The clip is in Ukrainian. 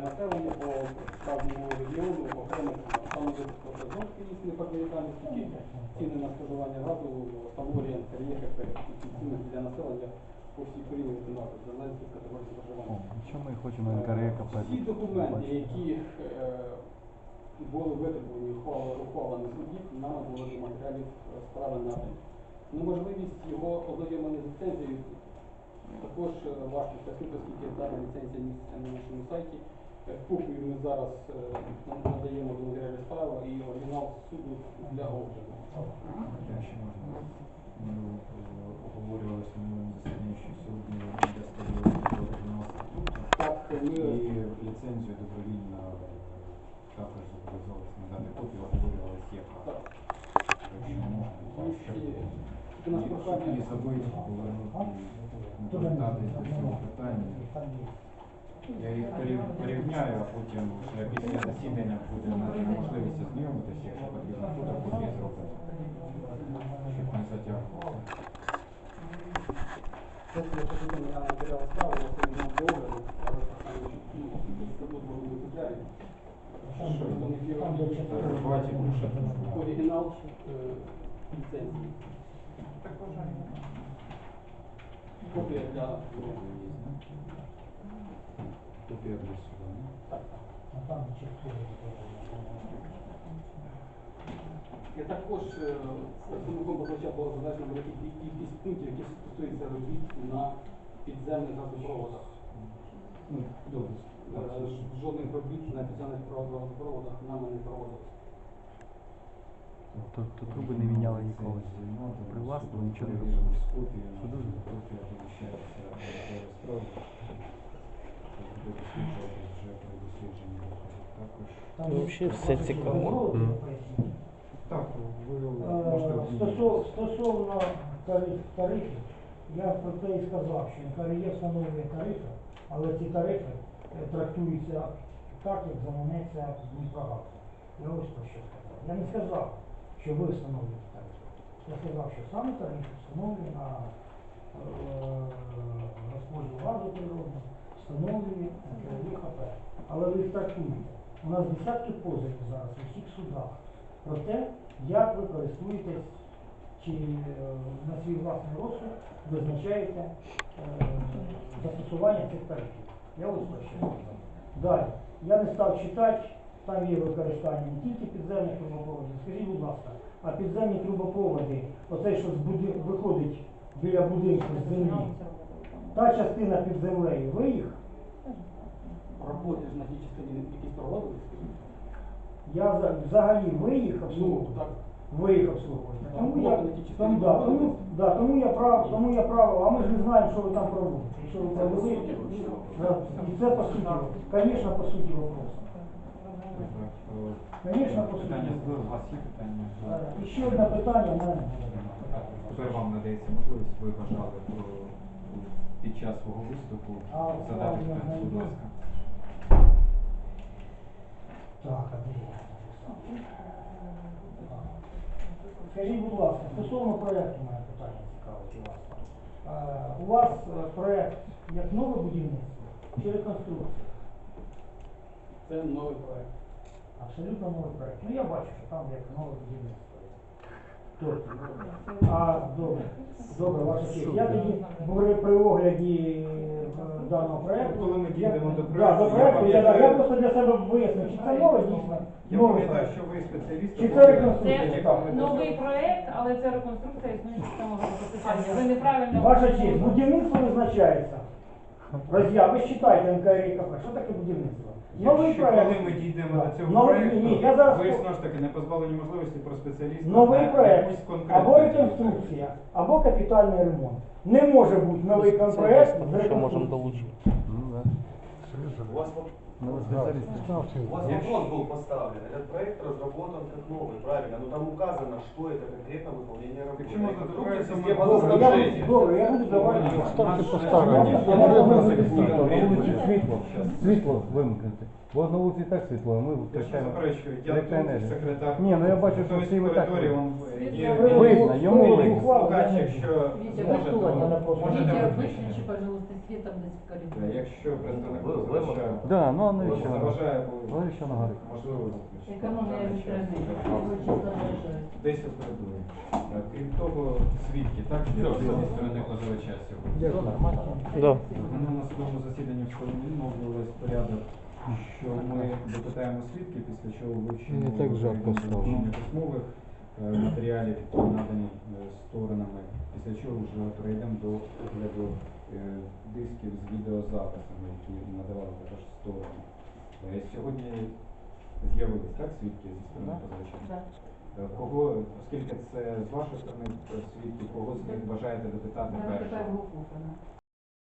населення по вказаному регіону окремих саме зон не подвір'яні, скільки ціни на споживання газу встановлює НКРЄКП, які ціни для населення по всій Україні однакові, залежно від категорії споживання. що ми хочемо НКРЕКП? Всі документи, які е, були витребувані ухвалами судів, нам були матеріалів е, справи надані. Неможливість його ознайомлення з ліцензією також е, важко пояснити, оскільки дана ліцензія міститься на нашому сайті. Е, Копію ми зараз е, надаємо до матеріалів справи і оригінал суду для огляду. Якщо можна, ми е, обговорювали в минулому засіданні, що сьогодні для створювати оригінал статуту Так, ми і ліцензію добровільно е, також зобов'язалися надати копію, обговорювалися яка. так, Якщо можна, ми так, щоб всі тільки наше і прохання. не забити повернути, не повертатись до цього питання. Я їх порівняю, а потім вже після засідання буде можливість ознайомитися, якщо потрібно фотокопії зробити. Щоб не затягувати. Це для потрібно на не до е, для Копія для суда. Я також е, представником позначав було залежно велика кількість пунктів, які стосуються робіт на підземних газопроводах. Ну, добре. Е, Жодних робіт на підземних газопроводах нами не проводилось. Тобто труби не міняли ніколи. При власному нічого не робили. Це дуже копія поміщається до справи. Буде досліджуватись вже при дослідженні також. Там взагалі все цікаво. Так, стосов- Стосовно тарифів, я про те і сказав, що НКРЄ встановлює тарифи, але ці тарифи е, трактуються так, як заманеться Дніпрогаз. Я ось про що сказав. Я не сказав, що ви встановлюєте тарифи. Я сказав, що саме тариф встановлює на розподіл газу природного, встановлює НКРЄ-ХП. Але ви їх трактуєте. У нас десятки позовів зараз у всіх судах про те, як ви користуєтесь чи е, на свій власний розсуд визначаєте е, застосування цих тарифів. Я ось про що сказав. Далі. Я не став читати, там є використання не тільки підземних трубопроводів. Скажіть, будь ласка, а підземні трубопроводи, оцей, що виходить біля будинку з землі, та частина під землею, ви їх? Роботи ж на тій частині якісь проводились, скажіть? Я за- взагалі ви їх Ну, так. ви їх обслуговуєте. Там Тому я, роботи на тій частині тому, да, тому, да, тому я прав, тому я прав, а ми ж не знаємо, що ви там проводите. Якщо ви Це по провели, суті, що? да, і це по суті, звісно, по суті вопросу. Конечно, по суті. Питання з вас є питання? Е, І ще одне питання в мене. Тепер вам надається можливість, ви бажали про під час свого виступу А, задати правильно, питання, будь ласка. Так, Андрій. Скажіть, будь ласка, стосовно проєкту у мене питання цікавить у вас. Е, У вас е, проєкт як нове будівництво чи реконструкція? Це новий проект. Абсолютно новий проєкт. Ну я бачу, що там як нове будівництво. Тобто, а, добре, добре, ваша честь. Я тоді при, при огляді даного проєкту. Коли ми дійдемо до да, до я проєкту, я, да, я пам'ятаю- просто для себе вияснив, чи це нове дійсно. Я новий пам'ятаю, проєкт. що ви спеціаліст. Чи це реконструкція? Так. ми Новий проект, але це реконструкція існуючого самого водопостачання. Ви неправильно Ваша честь, будівництво визначається. Роз'я, ви читайте НКРКП, що таке будівництво? Новий Якщо проект. коли ми дійдемо до цього Новий- проєкту, ні, я зараз ви знову ж таки не позбавлені можливості про спеціалістів Новий на проект, якусь конкретну або реконструкція, або капітальний ремонт. Не може бути новий проект з Що можемо долучити? Ну, да. У вас, воп- Ну, ви спеціалісти. у вас вопрос был поставлен. Этот проект разработан как новый, правильно? Но там указано, что это конкретно выполнение работы. Якщо можна, то Реконструкция давайте ми- системы Добре, я буду, водоснабжения. добре, я буду давати. Ставте Я- поставлені. я- А я- може я- вимкнути я- світло, на вулиці Щас. світло, світло вимкнути. Бо на вулиці і так світло, а ми Я ж не втрачаємо заперечую, я тут електроенергію. секретар. Ні, ну я бачу, що Тобто всі ви в так. Видно, йому видно. якщо Вітя, може, ви хто? Мене то просто- можете Витя, виключити. выключи, пожалуйста, свет там десь в коридоре. Якщо представник Ви- позивача вимкнути. Да, ну Ну, навіщо воно? Заважає, Навіщо воно горить? можливо, заключити. Економія електроенергії. Його чисто залишають. Десь оператує. Крім того, свідки, так, є зі сторони позивача сьогодні. Да. Вони на судовому засіданні встановлювали порядок, що ми допитаємо свідків, після чого вивчимо Не так жарко стало. долучення письмових е, матеріалів, які надані е, сторонами, після чого вже перейдемо до огляду е, дисків з відеозаписами, які надавали також сторони. Е, Сьогодні з'явились так свідки зі сторони. Е, Кого, оскільки це з вашої сторони е, свідки, кого з них бажаєте допитати Я